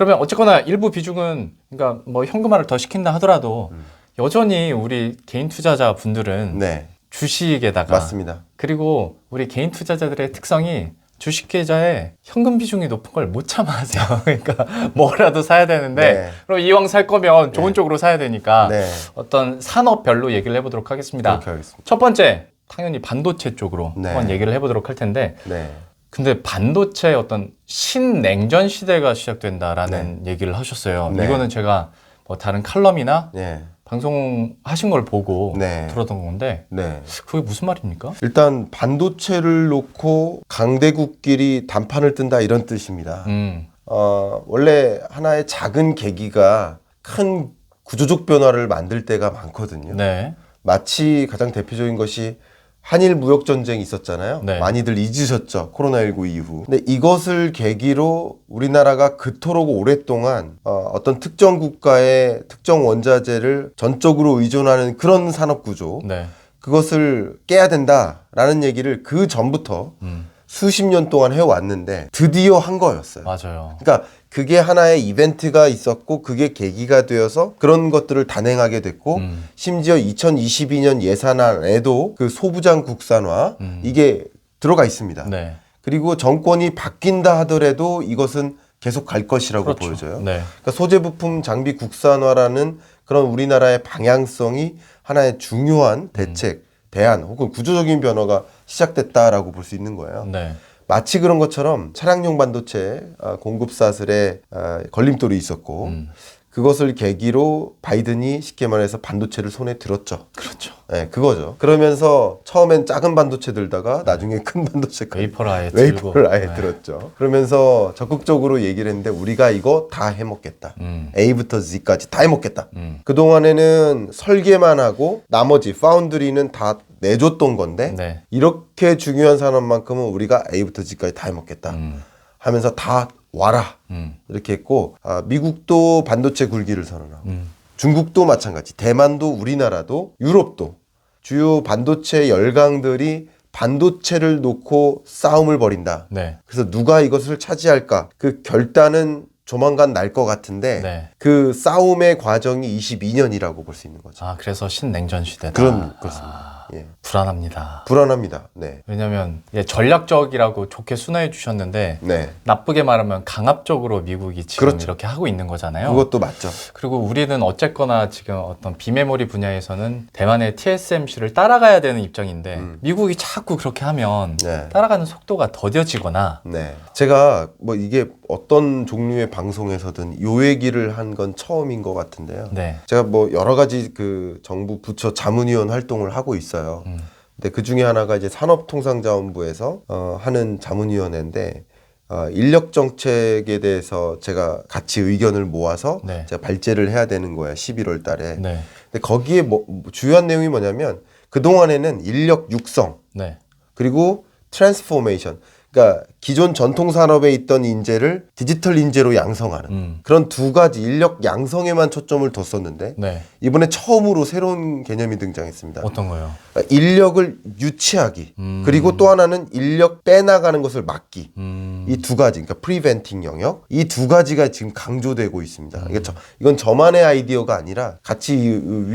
그러면 어쨌거나 일부 비중은 그러니까 뭐 현금화를 더 시킨다 하더라도 여전히 우리 개인 투자자 분들은 네, 주식에다가 맞습니다. 그리고 우리 개인 투자자들의 특성이 주식 계좌에 현금 비중이 높은 걸 못 참아 하세요. 그러니까 뭐라도 사야 되는데 네. 그럼 이왕 살 거면 좋은 네. 쪽으로 사야 되니까 네, 어떤 산업별로 얘기를 해보도록 하겠습니다. 첫 번째 당연히 반도체 쪽으로 네. 한번 얘기를 해보도록 할 텐데 네, 근데 반도체 어떤 신냉전 시대가 시작된다라는 얘기를 하셨어요. 네. 이거는 제가 뭐 다른 칼럼이나 네, 방송 하신 걸 보고 네. 들었던 건데 네. 그게 무슨 말입니까? 일단 반도체를 놓고 강대국끼리 단판을 뜬다 이런 뜻입니다. 음, 어, 원래 하나의 작은 계기가 큰 구조적 변화를 만들 때가 많거든요. 네, 마치 가장 대표적인 것이 한일 무역 전쟁이 있었잖아요. 네. 많이들 잊으셨죠. 코로나19 이후. 근데 이것을 계기로 우리나라가 그토록 오랫동안 어, 어떤 특정 국가의 특정 원자재를 전적으로 의존하는 그런 산업 구조 네, 그것을 깨야 된다라는 얘기를 그 전부터 음, 수십 년 동안 해왔는데 드디어 한 거였어요. 맞아요. 그러니까 그게 하나의 이벤트가 있었고 그게 계기가 되어서 그런 것들을 단행하게 됐고 음. 심지어 2022년 예산안에도 그 소부장 국산화 음. 이게 들어가 있습니다. 네, 그리고 정권이 바뀐다 하더라도 이것은 계속 갈 것이라고 그렇죠. 보여져요. 네, 그러니까 소재 부품 장비 국산화라는 그런 우리나라의 방향성이 하나의 중요한 대책, 대안 혹은 구조적인 변화가 시작됐다라고 볼 수 있는 거예요. 네, 마치 그런 것처럼 차량용 반도체 아, 공급 사슬에 아, 걸림돌이 있었고 음. 그것을 계기로 바이든이 쉽게 말해서 반도체를 손에 들었죠. 그렇죠. 네, 그거죠. 그러면서 처음엔 작은 반도체 들다가 나중에 큰 반도체까지 웨이퍼를 아예. 웨이퍼를 아예 네. 들었죠. 그러면서 적극적으로 얘기를 했는데 우리가 이거 다 해먹겠다. 음, A부터 Z까지 다 해먹겠다. 음, 그 동안에는 설계만 하고 나머지 파운드리는 다 내줬던 건데 네, 이렇게 중요한 산업만큼은 우리가 A부터 Z까지 다 해먹겠다 음, 하면서 다 와라 음, 이렇게 했고 아, 미국도 반도체 굴기를 선언하고 음, 중국도 마찬가지 대만도 우리나라도 유럽도 주요 반도체 열강들이 반도체를 놓고 싸움을 벌인다. 네, 그래서 누가 이것을 차지할까? 그 결단은 조만간 날 것 같은데 네. 그 싸움의 과정이 22년이라고 볼 수 있는 거죠. 아 그래서 신냉전 시대다. 그런 것입니다. 아, 예. 불안합니다. 불안합니다 네 왜냐하면 예, 전략적이라고 좋게 순화해 주셨는데 네. 나쁘게 말하면 강압적으로 미국이 지금 그렇죠. 이렇게 하고 있는 거잖아요. 그것도 맞죠 그리고 우리는 어쨌거나 지금 어떤 비메모리 분야에서는 대만의 TSMC를 따라가야 되는 입장인데 음. 미국이 자꾸 그렇게 하면 네. 따라가는 속도가 더뎌지거나 네. 제가 뭐 이게 어떤 종류의 방송에서든 요 얘기를 한 건 처음인 것 같은데요. 네. 제가 뭐 여러 가지 그 정부 부처 자문위원 활동을 하고 있어요. 음. 근데 그 중에 하나가 이제 산업통상자원부에서 어, 하는 자문위원회인데 어, 인력 정책에 대해서 제가 같이 의견을 모아서 네. 제가 발제를 해야 되는 거예요. 11월 달에. 네. 근데 거기에 뭐 주요한 내용이 뭐냐면 그 동안에는 인력 육성 네. 그리고 트랜스포메이션. 그러니까 기존 전통 산업에 있던 인재를 디지털 인재로 양성하는 음. 그런 두 가지 인력 양성에만 초점을 뒀었는데 네. 이번에 처음으로 새로운 개념이 등장했습니다. 어떤 거요? 그러니까 인력을 유치하기 음. 그리고 또 하나는 인력 빼나가는 것을 막기 음. 이두 가지 그러니까 프리벤팅 영역 이 두 가지가 지금 강조되고 있습니다. 음. 이게 저, 이건 저만의 아이디어가 아니라 같이 이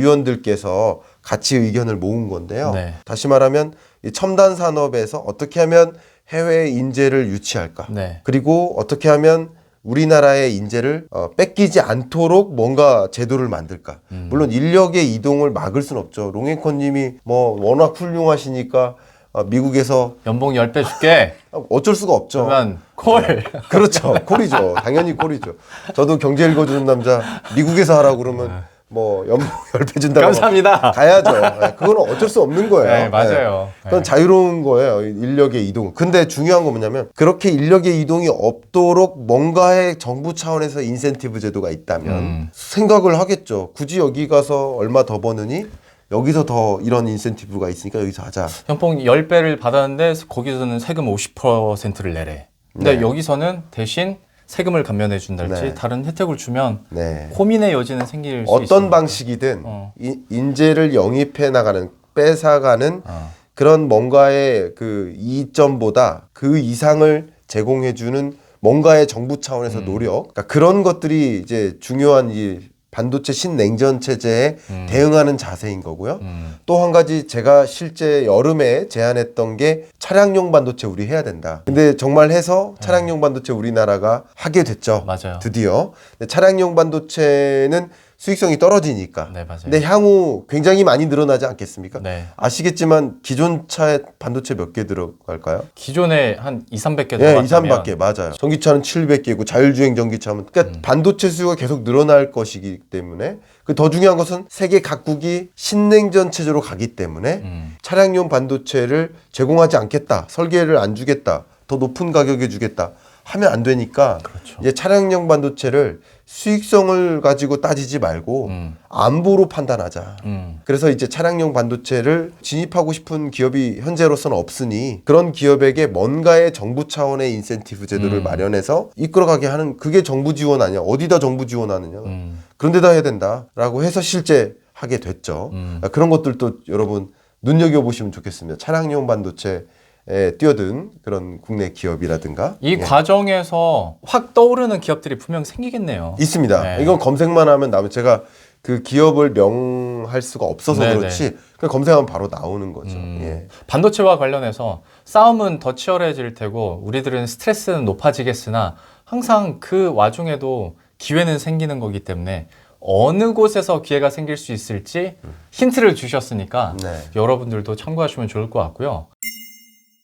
위원들께서 같이 의견을 모은 건데요. 네. 다시 말하면 이 첨단 산업에서 어떻게 하면 해외 인재를 유치할까? 네. 그리고 어떻게 하면 우리나라의 인재를 어, 뺏기지 않도록 뭔가 제도를 만들까? 음. 물론 인력의 이동을 막을 순 없죠. 롱앤커님이 뭐 워낙 훌륭하시니까 어, 미국에서 연봉 10배 줄게. 어쩔 수가 없죠. 그러면 콜. 그렇죠. 콜이죠. 당연히 콜이죠. 저도 경제 읽어주는 남자 미국에서 하라고 그러면 뭐 연봉 10배 준다고 네. 감사합니다. 가야죠. 네, 그거는 어쩔 수 없는 거예요. 네, 맞아요. 그건 네. 자유로운 거예요. 인력의 이동. 근데 중요한 건 뭐냐면 그렇게 인력의 이동이 없도록 뭔가의 정부 차원에서 인센티브 제도가 있다면 음. 생각을 하겠죠. 굳이 여기 가서 얼마 더 버느니 여기서 더 이런 인센티브가 있으니까 여기서 하자. 연봉 10배를 받았는데 거기서는 세금 50%를 내래. 근데 네. 여기서는 대신 세금을 감면해 준달지 네. 다른 혜택을 주면 네. 고민의 여지는 생길 수 어떤 있습니다. 방식이든 어. 이- 인재를 영입해 나가는 뺏어가는 어. 그런 뭔가의 그 이점보다 그 이상을 제공해 주는 뭔가의 정부 차원에서 노력 그러니까 그런 것들이 이제 중요한 이 반도체 신냉전 체제에 대응하는 자세인 거고요. 음. 또한 가지 제가 실제 여름에 제안했던 게 차량용 반도체 우리 해야 된다. 근데 정말 해서 차량용 반도체 우리나라가 하게 됐죠. 맞아요. 드디어. 차량용 반도체는 수익성이 떨어지니까. 네, 맞아요. 근데 향후 굉장히 많이 늘어나지 않겠습니까? 네. 아시겠지만 기존 차에 반도체 몇 개 들어갈까요? 기존에 한 2, 300개 예, 들어갔다면 2, 300개 맞아요. 전기차는 700개고 자율주행 전기차면 그러니까 반도체 수요가 계속 늘어날 것이기 때문에 그 더 중요한 것은 세계 각국이 신냉전 체제로 가기 때문에 음. 차량용 반도체를 제공하지 않겠다. 설계를 안 주겠다. 더 높은 가격에 주겠다. 하면 안 되니까 그렇죠. 이제 차량용 반도체를 수익성을 가지고 따지지 말고 음. 안보로 판단하자. 음. 그래서 이제 차량용 반도체를 진입하고 싶은 기업이 현재로서는 없으니 그런 기업에게 뭔가의 정부 차원의 인센티브 제도를 음. 마련해서 이끌어가게 하는 그게 정부 지원 아니야. 어디다 정부 지원하느냐. 음. 그런 데다 해야 된다라고 해서 실제 하게 됐죠. 음. 아, 그런 것들도 여러분 눈여겨보시면 좋겠습니다. 차량용 반도체 에 뛰어든 그런 국내 기업이라든가 이 예. 과정에서 확 떠오르는 기업들이 분명 생기겠네요. 있습니다. 네. 이건 검색만 하면 나면 제가 그 기업을 명할 수가 없어서 네네. 그렇지 그냥 검색하면 바로 나오는 거죠. 음. 예. 반도체와 관련해서 싸움은 더 치열해질 테고 우리들은 스트레스는 높아지겠으나 항상 그 와중에도 기회는 생기는 거기 때문에 어느 곳에서 기회가 생길 수 있을지 힌트를 주셨으니까 네. 여러분들도 참고하시면 좋을 것 같고요.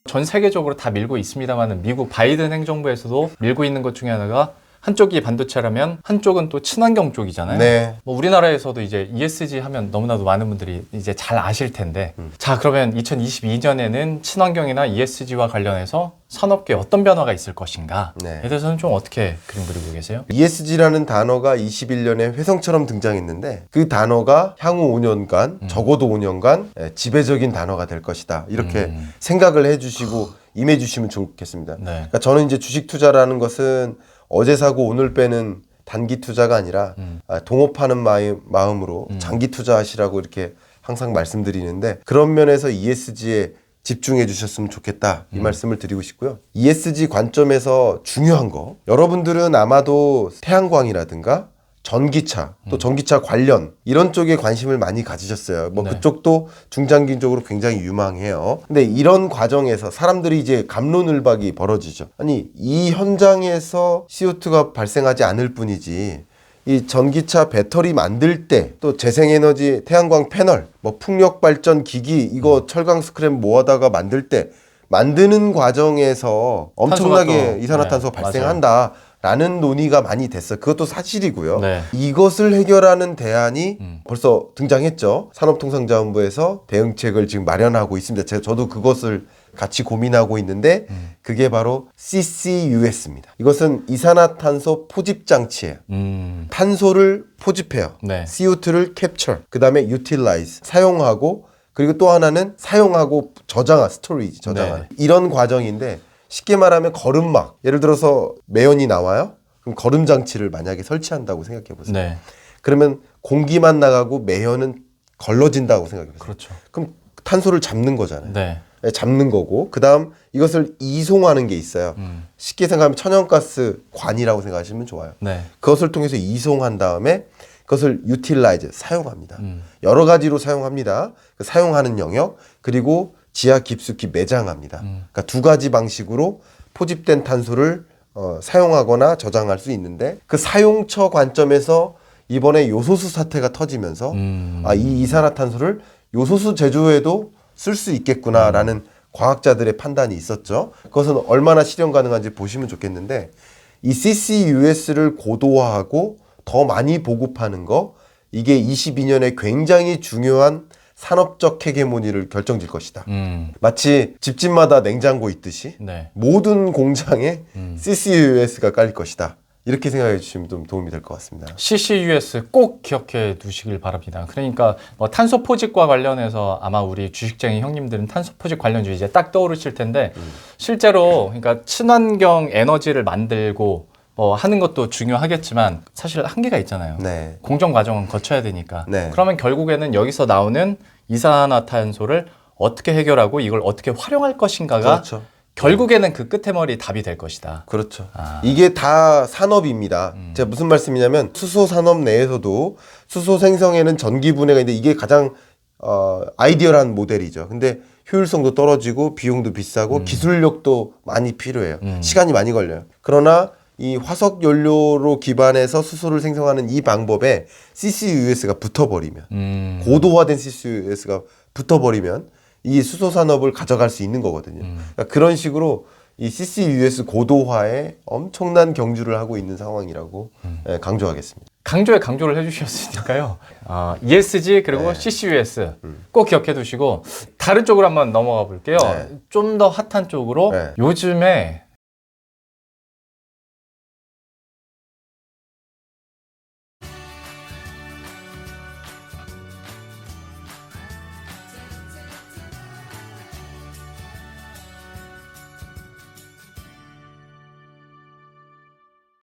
전 세계적으로 다 밀고 있습니다만 미국 바이든 행정부에서도 밀고 있는 것 중에 하나가 한쪽이 반도체라면 한쪽은 또 친환경 쪽이잖아요. 네. 뭐 우리나라에서도 이제 ESG 하면 너무나도 많은 분들이 이제 잘 아실 텐데 자 그러면 2022년에는 친환경이나 ESG와 관련해서 산업계에 어떤 변화가 있을 것인가에 네. 대해서는 좀 어떻게 그림 그리고 계세요? ESG라는 단어가 21년에 회성처럼 등장했는데 그 단어가 향후 5년간 적어도 5년간 예, 지배적인 단어가 될 것이다. 이렇게 음. 생각을 해주시고 임해주시면 좋겠습니다. 네. 그러니까 저는 이제 주식 투자라는 것은 어제 사고 오늘 빼는 단기 투자가 아니라 음. 아, 동업하는 마음, 마음 으로 장기 투자하시라고 이렇게 항상 말씀드리는데 그런 면에서 ESG에 집중해 주셨으면 좋겠다 이 말씀을 드리고 싶고요. ESG 관점에서 중요한 거 여러분들은 아마도 태양광이라든가 전기차 또 전기차 관련 이런 쪽에 관심을 많이 가지셨어요. 뭐 네. 그쪽도 중장기적으로 굉장히 유망해요. 근데 이런 과정에서 사람들이 이제 감론을박이 벌어지죠. 아니 이 현장에서 CO2가 발생하지 않을 뿐이지 이 전기차 배터리 만들 때 또 재생에너지 태양광 패널 뭐 풍력 발전 기기 이거 철강 스크랩 모아다가 만들 때 만드는 과정에서 엄청나게 탄소가 또- 이산화탄소가 네, 발생한다. 라는 논의가 많이 됐어요. 그것도 사실이고요. 네. 이것을 해결하는 대안이 음. 벌써 등장했죠. 산업통상자원부에서 대응책을 지금 마련하고 있습니다. 제가 저도 그것을 같이 고민하고 있는데 음. 그게 바로 CCUS입니다. 이것은 이산화탄소 포집 장치예요. 음, 탄소를 포집해요. 네. CO2를 capture, 그 다음에 utilize, 사용하고, 그리고 또 하나는 사용하고 저장하, 스토리지, 저장하는. 네. 이런 과정인데, 쉽게 말하면 거름막. 예를 들어서 매연이 나와요? 그럼 거름 장치를 만약에 설치한다고 생각해 보세요. 네, 그러면 공기만 나가고 매연은 걸러진다고 생각해 보세요. 그렇죠. 그럼 탄소를 잡는 거잖아요. 네, 네, 잡는 거고, 그 다음 이것을 이송하는 게 있어요. 음, 쉽게 생각하면 천연가스 관이라고 생각하시면 좋아요. 네, 그것을 통해서 이송한 다음에 그것을 utilize 사용합니다. 음. 여러 가지로 사용합니다. 그 사용하는 영역 그리고 지하 깊숙이 매장합니다. 음. 그러니까 두 가지 방식으로 포집된 탄소를 어, 사용하거나 저장할 수 있는데 그 사용처 관점에서 이번에 요소수 사태가 터지면서 음. 아, 이 이산화탄소를 요소수 제조에도 쓸 수 있겠구나라는 음. 과학자들의 판단이 있었죠. 그것은 얼마나 실현 가능한지 보시면 좋겠는데 이 CCUS를 고도화하고 더 많이 보급하는 거 이게 22년에 굉장히 중요한 산업적 헤게모니를 결정질 것이다. 음, 마치 집집마다 냉장고 있듯이 네. 모든 공장에 음. CCUS가 깔릴 것이다. 이렇게 생각해 주시면 좀 도움이 될 것 같습니다. CCUS 꼭 기억해 두시길 바랍니다. 그러니까 뭐 탄소 포집과 관련해서 아마 우리 주식쟁이 형님들은 탄소 포집 관련주 이제 딱 떠오르실 텐데 실제로 그러니까 친환경 에너지를 만들고 뭐 하는 것도 중요하겠지만 사실 한계가 있잖아요. 네. 공정 과정은 거쳐야 되니까. 네. 그러면 결국에는 여기서 나오는 이산화탄소를 어떻게 해결하고 이걸 어떻게 활용할 것인가가 그렇죠. 결국에는 그 끝에 머리 답이 될 것이다. 그렇죠. 아. 이게 다 산업입니다. 제가 무슨 말씀이냐면 수소 산업 내에서도 수소 생성에는 전기 분해가 있는데 이게 가장 어, 아이디어한 모델이죠. 근데 효율성도 떨어지고 비용도 비싸고 기술력도 많이 필요해요. 시간이 많이 걸려요. 그러나 이 화석 연료로 기반해서 수소를 생성하는 이 방법에 CCUS가 붙어버리면 음. 고도화된 CCUS가 붙어버리면 이 수소 산업을 가져갈 수 있는 거거든요. 그러니까 그런 식으로 이 CCUS 고도화에 엄청난 경주를 하고 있는 상황이라고 예, 강조하겠습니다. 강조에 강조를 해주셨으니까요. 아, ESG 그리고 네. CCUS 꼭 기억해 두시고 다른 쪽으로 한번 넘어가 볼게요. 네. 좀더 핫한 쪽으로 네. 요즘에